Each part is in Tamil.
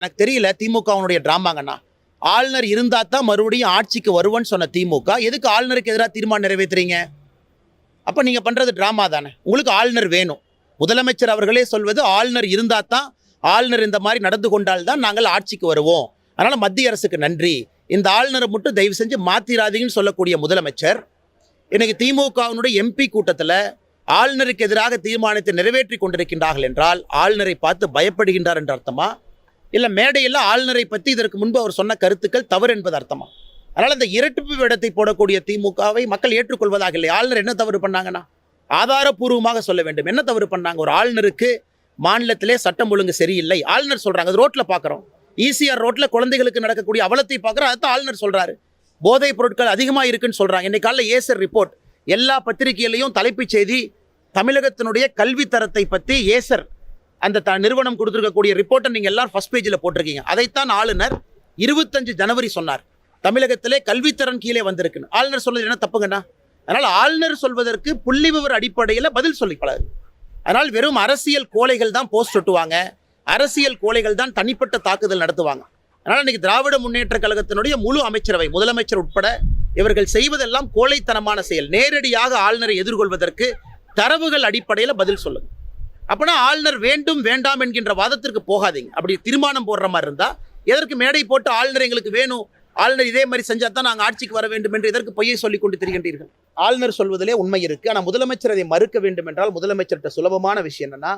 எனக்கு தெரியல திமுகவுடைய டிராமாங்கண்ணா. ஆளுநர் இருந்தா தான் மறுபடியும் ஆட்சிக்கு வருவன்னு சொன்ன திமுக. எதுக்கு ஆளுநருக்கு எதிராக தீர்மானம் நிறைவேற்றுறீங்க அப்போ நீங்கள் பண்ணுறது ட்ராமா தானே. உங்களுக்கு ஆளுநர் வேணும். முதலமைச்சர் அவர்களே சொல்வது ஆளுநர் இருந்தால் தான் ஆளுநர் இந்த மாதிரி நடந்து கொண்டால் தான் நாங்கள் ஆட்சிக்கு வருவோம். அதனால் மத்திய அரசுக்கு நன்றி. இந்த ஆளுநரை மட்டும் தயவு செஞ்சு மாத்திராதீங்கன்னு சொல்லக்கூடிய முதலமைச்சர் இன்னைக்கு திமுகவினுடைய எம்பி கூட்டத்தில் ஆளுநருக்கு எதிராக தீர்மானத்தை நிறைவேற்றி கொண்டிருக்கின்றார்கள் என்றால் ஆளுநரை பார்த்து பயப்படுகின்றார் என்ற அர்த்தமா? இல்லை மேடையில் ஆளுநரை பற்றி இதற்கு முன்பு அவர் சொன்ன கருத்துக்கள் தவறு என்பது அர்த்தமா? அதனால் இந்த இரட்டிப்பு வேடத்தை போடக்கூடிய திமுகவை மக்கள் ஏற்றுக்கொள்வதாக இல்லை. ஆளுநர் என்ன தவறு பண்ணாங்கன்னா ஆதாரபூர்வமாக சொல்ல வேண்டும். என்ன தவறு பண்ணாங்க? ஒரு ஆளுநருக்கு மாநிலத்திலே சட்டம் ஒழுங்கு சரியில்லை. ஆளுநர் சொல்கிறாங்க அது ரோட்டில் பார்க்குறோம் ஈசிஆர் ரோட்டில் குழந்தைகளுக்கு நடக்கக்கூடிய அவலத்தை பார்க்குறோம் அதுதான் ஆளுநர் சொல்கிறாரு போதைப் பொருட்கள் அதிகமாக இருக்குன்னு சொல்கிறாங்க இன்னைக்கு காலைல ஏசர் ரிப்போர்ட் எல்லா பத்திரிகையிலையும் தலைப்புச் செய்தி தமிழகத்தினுடைய கல்வி தரத்தை பற்றி ஏசர் அந்த த நிறுவனம் கொடுத்துருக்கக்கூடிய ரிப்போர்ட்டை நீங்கள் எல்லாரும் ஃபஸ்ட் பேஜில் போட்டிருக்கீங்க. அதைத்தான் ஆளுநர் இருபத்தஞ்சு ஜனவரி சொன்னார். தமிழகத்திலே கல்வித்திறன் கீழே வந்திருக்குன்னு. ஆளுநர் சொல்வது என்ன தப்புங்கண்ணா? அதனால் ஆளுநர் சொல்வதற்கு புள்ளி விவர அடிப்படையில் பதில் சொல்லி பழகு அதனால் வெறும் அரசியல் கோலைகள் தான் போஸ்ட் ஒட்டுவாங்க. அரசியல் கோலைகள் தான் தனிப்பட்ட தாக்குதல் நடத்துவாங்க. அதனால் இன்னைக்கு திராவிட முன்னேற்ற கழகத்தினுடைய முழு அமைச்சரவை முதலமைச்சர் உட்பட இவர்கள் செய்வதெல்லாம் கோழைத்தனமான செயல். நேரடியாக ஆளுநரை எதிர்கொள்வதற்கு தரவுகள் அடிப்படையில் பதில் சொல்லுங்கள் அப்பனா ஆளுநர் வேண்டும் வேண்டாம் என்கின்ற வாதத்திற்கு போகாதீங்க. அப்படி தீர்மானம் போடுற மாதிரி இருந்தால் எதற்கு மேடை போட்டு ஆளுநர் எங்களுக்கு வேணும்? ஆளுநர் இதே மாதிரி செஞ்சால் தான் நாங்கள் ஆட்சிக்கு வர வேண்டும் என்று எதற்கு பொய்யை சொல்லிக் கொண்டு திரிகின்றீர்கள்? ஆளுநர் சொல்வதிலே உண்மை இருக்குது ஆனால் முதலமைச்சர் அதை மறுக்க வேண்டும் என்றால் முதலமைச்சர்கிட்ட சுலபமான விஷயம் என்னன்னா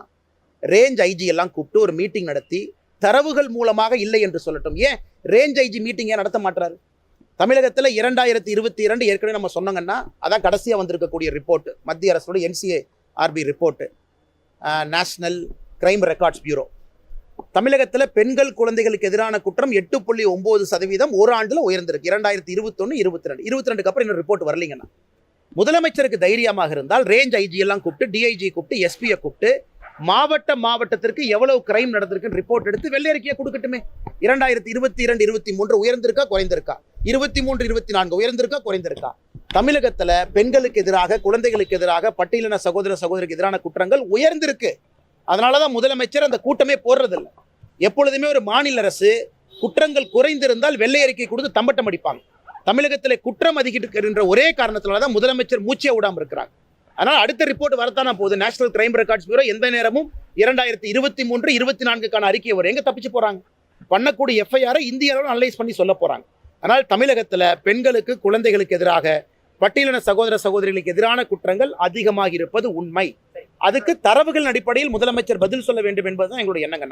ரேஞ்ச் ஐஜி எல்லாம் கூப்பிட்டு ஒரு மீட்டிங் நடத்தி தரவுகள் மூலமாக இல்லை என்று சொல்லட்டும். ஏன்? ரேஞ்ச் ஐஜி மீட்டிங் ஏன் நடத்த மாட்டாரு? தமிழகத்தில் இரண்டாயிரத்தி இருபத்தி இரண்டு ஏற்கனவே நம்ம சொன்னோங்கன்னா அதான் கடைசியாக வந்திருக்கக்கூடிய ரிப்போர்ட் மத்திய அரசோட NCRB report national crime records bureau தமிழகத்தில் பெண்கள் குழந்தைகளுக்கு எதிரான குற்றம் எட்டு புள்ளி ஒம்பது சதவீதம் ஒரு ஆண்டில் உயர்ந்திருக்கு. இரண்டாயிரத்தி இருபத்தொன்று இருபத்தி ரெண்டு இருபத்தி ரெண்டுக்கு அப்புறம் இன்னும் ரிப்போர்ட் வரலீங்கன்னா. முதலமைச்சருக்கு தைரியமாக இருந்தால் ரேஞ்ச் ஐஜி எல்லாம் கூப்பிட்டு டிஐஜி கூப்பிட்டு எஸ்பியை கூப்பிட்டு மாவட்ட மாவட்டத்திற்கு எவ்வளவு கிரைம் நடந்திருக்குன்னு ரிப்போர்ட் எடுத்து வெள்ளை அறிக்கையை கொடுக்கட்டுமே. இரண்டாயிரத்தி இருபத்தி இரண்டு இருபத்தி மூன்று உயர்ந்திருக்கா குறைந்திருக்கா? இருபத்தி மூன்று இருபத்தி நான்கு உயர்ந்திருக்கா குறைந்திருக்கா? தமிழகத்துல பெண்களுக்கு எதிராக குழந்தைகளுக்கு எதிராக பட்டியலின சகோதர சகோதரிக்கு எதிரான குற்றங்கள் உயர்ந்திருக்கு. அதனாலதான் முதலமைச்சர் அந்த கூட்டமே போடுறதில்ல. எப்பொழுதுமே ஒரு மாநில அரசு குற்றங்கள் குறைந்திருந்தால் வெள்ளை அறிக்கை கொடுத்து தம்பட்டம் அடிப்பாங்க. தமிழகத்தில் குற்றம் அதிகரிக்கின்ற ஒரே காரணத்தினால தான் முதலமைச்சர் மூச்சே விடாமல் இருக்கிறாங்க. அதனால் அடுத்த ரிப்போர்ட் வரத்தான போகுது. நேஷனல் கிரைம் ரெக்கார்ட்ஸ் பியூரோ எந்த நேரமும் இரண்டாயிரத்தி இருபத்தி மூன்று இருபத்தி நான்குக்கான அறிக்கை வரும் எங்கே தப்பிச்சு போகிறாங்க பண்ணக்கூடிய எஃப்ஐஆரை இந்திய அளவில் அனலைஸ் பண்ணி சொல்ல போகிறாங்க ஆனால் தமிழகத்தில் பெண்களுக்கு குழந்தைகளுக்கு எதிராக பட்டியலின சகோதர சகோதரிகளுக்கு எதிரான குற்றங்கள் அதிகமாக இருப்பது உண்மை அதுக்கு தரவுகள் அடிப்படையில் முதலமைச்சர் பதில் சொல்ல வேண்டும் என்பதுதான் எங்களுடைய எண்ணங்கண்ணா.